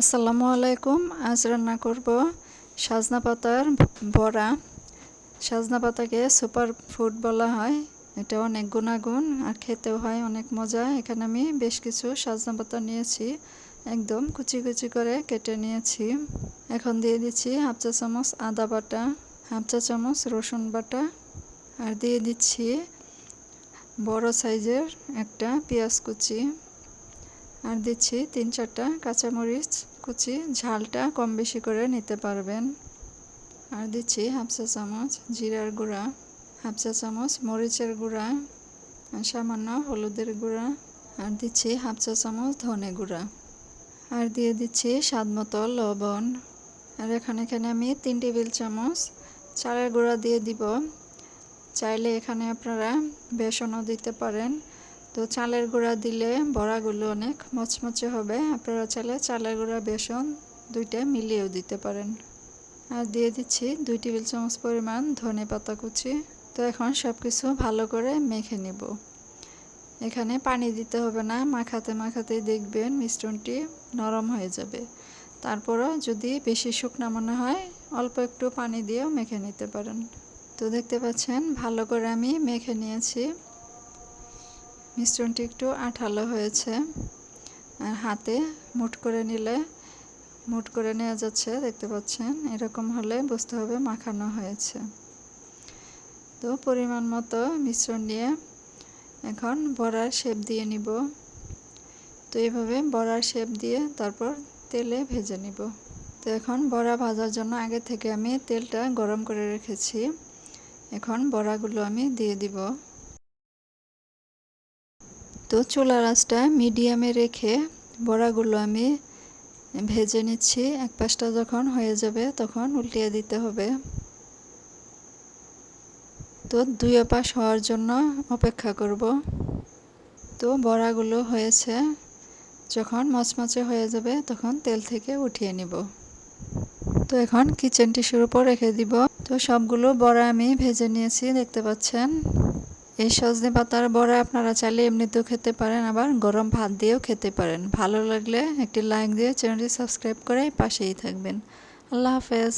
আসসালামু আলাইকুম। আজ রান্না করব সাজনা পাতার বড়া। সাজনা পাতাকে সুপার ফুড বলা হয়। এটা অনেক গুণাগুণ আর খেতেও হয়, অনেক মজা। এখানে আমি বেশ কিছু সাজনা পাতা নিয়েছি। একদম কুচি কুচি করে কেটে নিয়েছি। এখন দিয়ে দিচ্ছি হাফ চা চামচ আদা বাটা, হাফ চা চামচ রসুন বাটা আর দিয়ে দিচ্ছি বড় সাইজের একটা পেঁয়াজ কুচি। আর দিচ্ছি তিন চারটা কাঁচামরিচ কুচি, ঝালটা কম বেশি করে নিতে পারবেন। আর দিচ্ছি হাফ চা চামচ জিরার গুঁড়া, হাফ চা চামচ মরিচের গুঁড়া সামান্য হলুদের গুঁড়া, আর দিচ্ছি হাফ চা চামচ ধনে গুঁড়া। আর দিয়ে দিচ্ছি স্বাদ মতো লবণ। আর এখানে এখানে আমি তিন টেবিল চামচ চালের গুঁড়া দিয়ে দিব। চাইলে এখানে আপনারা বেসনও দিতে পারেন। তো চালের গুঁড়া দিলে বড়াগুলো অনেক মচমচে হবে। আপনারা চাইলে চালের গুঁড়া, বেসন দুইটা মিলিয়েও দিতে পারেন। আর দিয়ে দিচ্ছি দুই টেবিল চামচ পরিমাণ ধনে পাতা কুচি। তো এখন সব কিছু ভালো করে মেখে নিব। এখানে পানি দিতে হবে না, মাখাতে মাখাতেই দেখবেন মিশ্রণটি নরম হয়ে যাবে। তারপরও যদি বেশি শুকনা মনে হয়, অল্প একটু পানি দিয়েও মেখে নিতে পারেন। তো দেখতে পাচ্ছেন, ভালো করে আমি মেখে নিয়েছি। মিশ্রণটি একটু আঠালো হয়েছে। আর হাতে মুট করে নিলে মুট করে নেওয়া যাচ্ছে, দেখতে পাচ্ছেন? এরকম হলে বুঝতে হবে, মাখানো হয়েছে। তো পরিমাণ মতো মিশ্রণ নিয়ে এখন বড়ার শেপ দিয়ে নিব। তো এইভাবে বড়ার শেপ দিয়ে তারপর তেলে ভেজে নিব। তো এখন বড়া ভাজার জন্য আগে থেকে আমি তেলটা গরম করে রেখেছি। এখন বড়াগুলো আমি দিয়ে দিব। তো চুলার আঁচটা মিডিয়ামে রেখে বড়াগুলো আমি ভেজে নিচ্ছি। এক পাশটা যখন হয়ে যাবে তখন উল্টিয়ে দিতে হবে। তো দুই পাশ হওয়ার জন্য অপেক্ষা করব। তো বড়াগুলো হয়েছে। যখন মচমচে হয়ে যাবে তখন তেল থেকে উঠিয়ে নিব। তো এখন কিচেন টিস্যুর উপর রেখে দিব। তো সবগুলো বড়া আমি ভেজে নিয়েছি, দেখতে পাচ্ছেন? এই সজনে পাতার বড়া আপনারা চাইলে এমনিতেও খেতে পারেন, আবার গরম ভাত দিয়েও খেতে পারেন। ভালো লাগলে একটি লাইক দিয়ে চ্যানেলটি সাবস্ক্রাইব করে পাশেই থাকবেন। আল্লাহ হাফেজ।